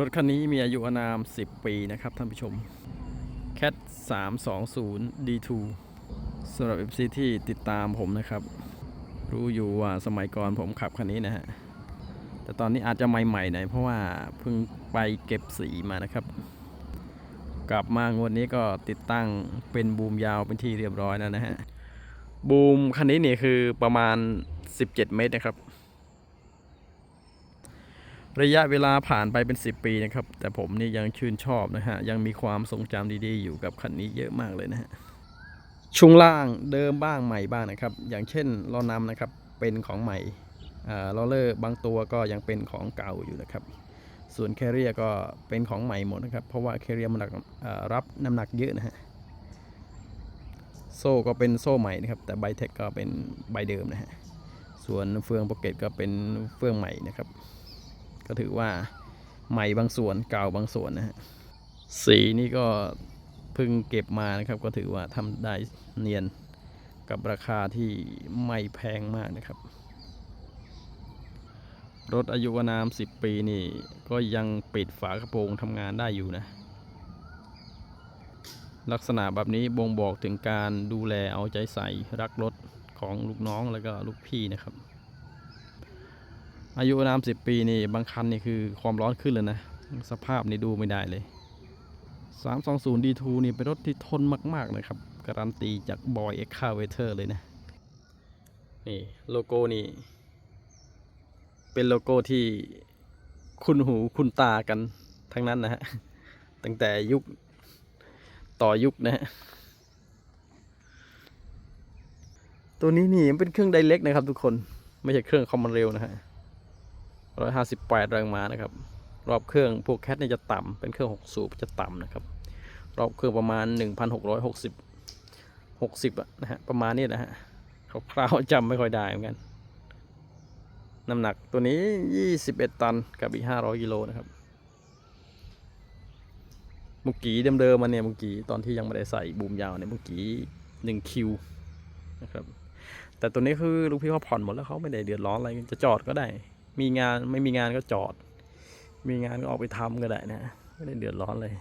รถคันนี้มีอายุอานาม 10 ปีนะครับท่านผู้ชม Cat 320 D2 สำหรับ FC ที่ติดตามผมนะครับ รู้อยู่ว่าสมัยก่อนผมขับคันนี้นะฮะ แต่ตอนนี้อาจจะใหม่ๆหน่อยเพราะว่าเพิ่งไปเก็บสีมานะครับ กลับมางวดนี้ก็ติดตั้งเป็นบูมยาวเป็นที่เรียบร้อยแล้วนะฮะ บูมคันนี้เนี่ยคือประมาณ 17 เมตรนะครับ ระยะเวลาผ่านไปเป็น 10 ปีนะครับ แต่ผมนี่ยังชื่นชอบนะฮะ ยังมีความทรงจำดีๆ อยู่กับคันนี้เยอะมากเลยนะฮะช่วงล่างเดิมบ้างใหม่บ้างนะครับ อย่างเช่นล้อนำนะครับเป็นของใหม่อ่าล้อเลอร์บางตัวก็ยังเป็นของเก่าอยู่นะครับ ส่วนแคเรียก็เป็นของใหม่หมดนะครับ เพราะว่าแคเรียมันหนักรับน้ำหนักเยอะนะฮะโซ่ก็เป็นโซ่ใหม่นะครับ แต่ใบเทคก็เป็นใบเดิมนะฮะส่วนเฟืองโปรเกตก็เป็นเฟืองใหม่นะครับ ก็ถือว่าใหม่บางส่วนเก่าบางส่วนนะฮะสีนี่ก็เพิ่งเก็บมานะครับ ก็ถือว่าทำได้เนียนกับราคาที่ไม่แพงมากนะครับ รถอายุวนาม10 ปีนี่ก็ยังปิดฝากระโปรงทำงานได้อยู่นะ ลักษณะแบบนี้บ่งบอกถึงการดูแลเอาใจใส่รักรถของลูกน้องแล้วก็ลูกพี่นะครับ อายุนามสิบปีนี่บางคันนี่คือความร้อนขึ้นเลยนะ สภาพนี่ดูไม่ได้เลย 320 D2 นี่เป็นรถที่ทนมากๆนะครับ การันตีจากบอยเอ็กคาเวเทอร์เลยนะ นี่โลโก้นี่ เป็นโลโก้ที่คุณหูคุณตากันทั้งนั้นนะฮะ ตั้งแต่ยุคต่อยุคนะฮะตัวนี้นี่มันเป็นเครื่องไดเล็กนะครับทุกคนไม่ใช่เครื่องคอมมอนเร็วนะฮะ ร้อยห้าสิบแปดแรงม้านะครับ รอบเครื่องพวกแคทเนี่ยจะต่ำเป็นเครื่องหกสูบจะต่ำนะครับ รอบเครื่องประมาณหนึ่งพันหกร้อยหกสิบหกสิบอะนะฮะประมาณนี้นะฮะคร่าวๆจำไม่ค่อยได้เหมือนกันน้ำหนักตัวนี้ยี่สิบเอ็ดตันกับอีกห้าร้อยกิโลนะครับมุกกี้เดิมๆมันเนี่ยมุกกี้ตอนที่ยังไม่ได้ใส่บูมยาวเนี่ยมุกกี้หนึ่งคิวนะครับ แต่ตัวนี้คือลูกพี่เขาผ่อนหมดแล้วเขาไม่ได้เดือดร้อนอะไรจะจอดก็ได้ มีงานไม่มีงานก็จอด มีงานก็ออกไปทำก็ได้นะ ไม่ได้เดือดร้อนเลย